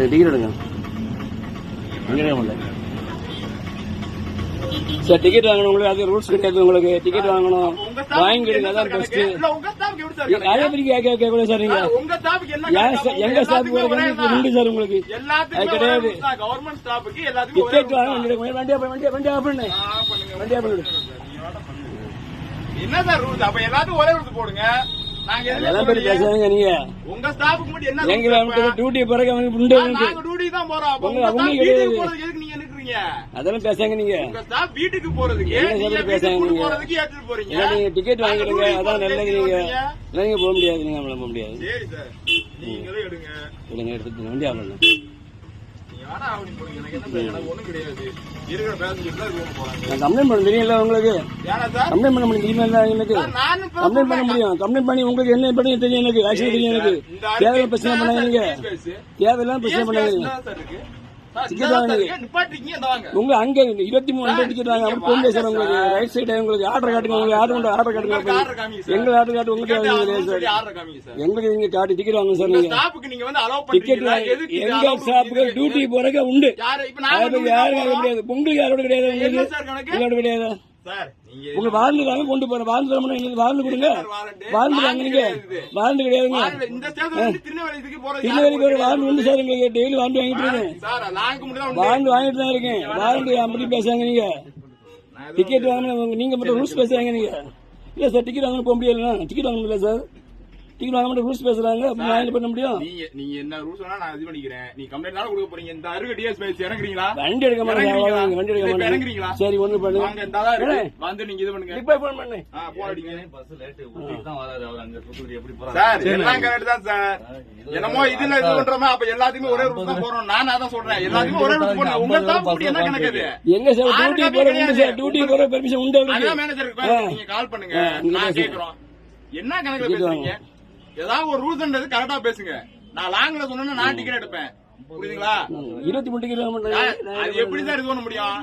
ரெண்டு டிக்கெட் எடுங்க sir ticket வாங்கணும். உங்களுக்கு அது ரூல்ஸ் கிடையாது. உங்களுக்கு டிக்கெட் வாங்கணும். வாங்கிடுங்க என்ன அதான் சார் பெஸ்ட்? அதே மாதிரி கேட்க கேட்க சார் நீங்க. எங்க ஸ்டாஃப். உண்டு சார் உங்களுக்கு? எல்லாத்துக்குமே அது கிடையாது. டிக்கெட் வாங்க. வேண்டிய வண்டியா போய் வண்டியா வண்டியா பண்ணு. வண்டியா பண்ணு என்ன சார் ரூல்ஸ் அப்ப எல்லாத்துக்கும் ஒரே ரூல்ஸ் போடுங்க. அதெல்லாம். பேசாதீங்க நீங்க. உங்க ஸ்டாஃப்க்கு மட்டும் என்ன எங்க rules இப்ப? டியூட்டி பிறகு அவனுக்கு உண்டு ஆ, அவனுக்கு. நாங்க டியூட்டி தான் போறோம். அப்ப உங்க- உங்க அவங்க staff கிடையாது. வீட்டுக்கு போறதுக்கு எதுக்கு நீங்க நிக்கிறீங்க? அதெல்லாம் பேசாங்க நீங்க. உங்க ஸ்டாஃப் வீட்டுக்கு போறதுக்கு என்ன நீங்க பேசாங்க நீங்க? போறதுக்கு ஏத்துட்டு போறீங்க. ஏன்னா நீங்க டிக்கெட் நாங்க வாங்கிடுங்க. duty அதான் நல்லது நீங்க. போக முடியாது. நீங்க நம்மள போக முடியாது. சரி சார். நீங்களே எடுங்க. இல்லைங்க எடுத்துட்டு வண்டியா பண்ணு கம்ப்ளைண்ட் பண்ண தெரியும்ல உங்களுக்கு கம்ப்ளைண்ட் பண்ண முடியும் தெரியுமா? எனக்கு கம்ப்ளைண்ட் பண்ண முடியும். கம்ப்ளைண்ட் பண்ணி உங்களுக்கு என்ன பண்ணி தெரியும் எனக்கு? ஆக்சுவலி தெரியும் எனக்கு. தேவையில்லாம் பிரச்சனை பண்ணாங்க நீங்க? தேவையெல்லாம் பிரச்சனை பண்ணாங்க உங்க அங்க இருபத்தி மூணு டிக்கெட் அப்படி நீங்க முடியாது சார் வாங்க உங்களுக்கு. ரைட் சைடு உங்களுக்கு ஆர்டர் காட்டுங்க. உங்களுக்கு ஆர்டர் கொண்டு ஆர்டர் காட்டுங்க. எங்க ஆர்டர் காட்டு உங்களுக்கு. எங்களுக்கு நீங்க காட்டி டிக்கெட் வாங்க சார் நீங்க. டிக்கெட் எங்க பண்றீங்க? டியூட்டி போறக்க உண்டு. யாரு- இப்ப நாங்க அது duty யாரும் தான் யாரும் போறோம். கிடையாது. உங்களுக்கு யாரோட கிடையாது உங்களுக்கு? கிடையாது? நீங்க உங்க வாழ்ந்து தாங்க கொண்டு போறேன் வாழ்ந்து தரமுன்னா எங்களுக்கு வாழ்ந்து கொடுங்க? வாழ்ந்து தாங்க நீங்க கிடையாதுங்க. வாரண்டி- இருந்து திருநெல்வேலி போய் கிடையாது. வாழ்ந்து உண்டு சார் எங்களுக்கு டெய்லி வாழ்ந்து வாங்கிட்டு இருக்கேன். வாழ்ந்து வாங்கிட்டு தான் இருக்கேன். வாழ்ந்து அப்படி பேசுறாங்க நீங்க. டிக்கெட் வாங்கணும் நீங்க மட்டும் ரூல்ஸ் பேசுறாங்க நீங்க. இல்ல சார் டிக்கெட் வாங்க போக முடியாது டிக்கெட் வாங்க முடியல சார்? டிக்கெட் வாங்க மட்டும் ரூல்ஸ் பேசுறாங்க நான் என்ன பண்ண முடியும். நீங்க நீங்க என்ன ரூல்ஸ் வேணா நான் இது பண்ணிக்கிறேன். நீ கம்ப்ளைண்ட் கொடுக்க போறீங்க. இந்த அருகு டிஎஸ் பேசி இறங்குறீங்களா? வண்டி எடுக்க மாட்டேங்க வண்டி எடுக்க மாட்டேங்க இறங்குறீங்களா? சரி ஒண்ணு பண்ணு. வாங்க இந்த தான் இருக்கு. வந்து நீங்க இது பண்ணுங்க. இப்ப போன் பண்ணு. ஆ, போராடிங்க பஸ் லேட் ஊட்டிக்கு தான் வராரு அவர். அங்க தூத்துக்குடி எப்படி போறாரு? சார் எல்லாம் கரெக்ட் தான் சார். என்னமோ இதுல இது பண்றோமா? அப்ப எல்லாத்துக்குமே ஒரே ரூல்ஸ் தான் போறோம். நான் அதான் சொல்றேன். எல்லாத்துக்கும் ஒரே ரூல்ஸ் போறேன் உங்க ஸ்டாஃப் கூட என்ன கணக்குது எங்க சார்? டியூட்டி போற உண்டு சார். டியூட்டி போற பெர்மிஷன் உண்டு அதான் அவருக்கு மேனேஜருக்கு நீங்க கால் பண்ணுங்க. நான். கேக்குறோம். என்ன கணக்குல கேட்டு பேசுறீங்க? ஏதாவது ஒரு ரூல்ஸ்ன்றது கரெக்டா பேசுங்க. நான் லாங்ல சொன்னா நான் டிக்கெட் எடுப்பேன். புரியுதுங்களா? இருபத்தி மூணு டிக்கெட் அது எப்படி சார் இது பண்ண முடியும்?